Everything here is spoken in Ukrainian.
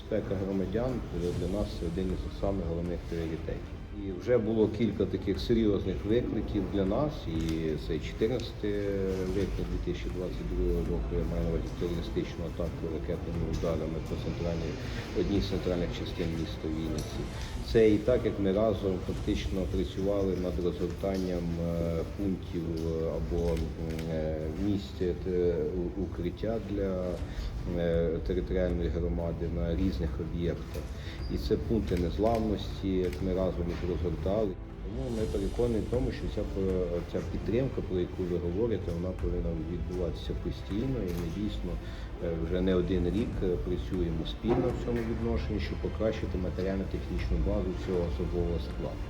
безпека громадян для нас один із самих головних пріоритетів. І вже було кілька таких серйозних викликів для нас. І це 14 виклик 2022 року. Я маю на терористичну атаку ракетними ударами по центральній одній з центральних частин міста Вінниці. Це і так, як ми разом фактично працювали над розгортанням е, пунктів е, або е, місць укриття для територіальної громади на різних об'єктах. І це пункти незламності, як ми разом їх розгортали. Тому ми переконані в тому, що ця, ця підтримка, про яку ви говорите, вона повинна відбуватися постійно. І ми дійсно е, вже не один рік е, працюємо спільно в цьому відношенні, щоб покращити матеріально-технічну базу цього особового складу.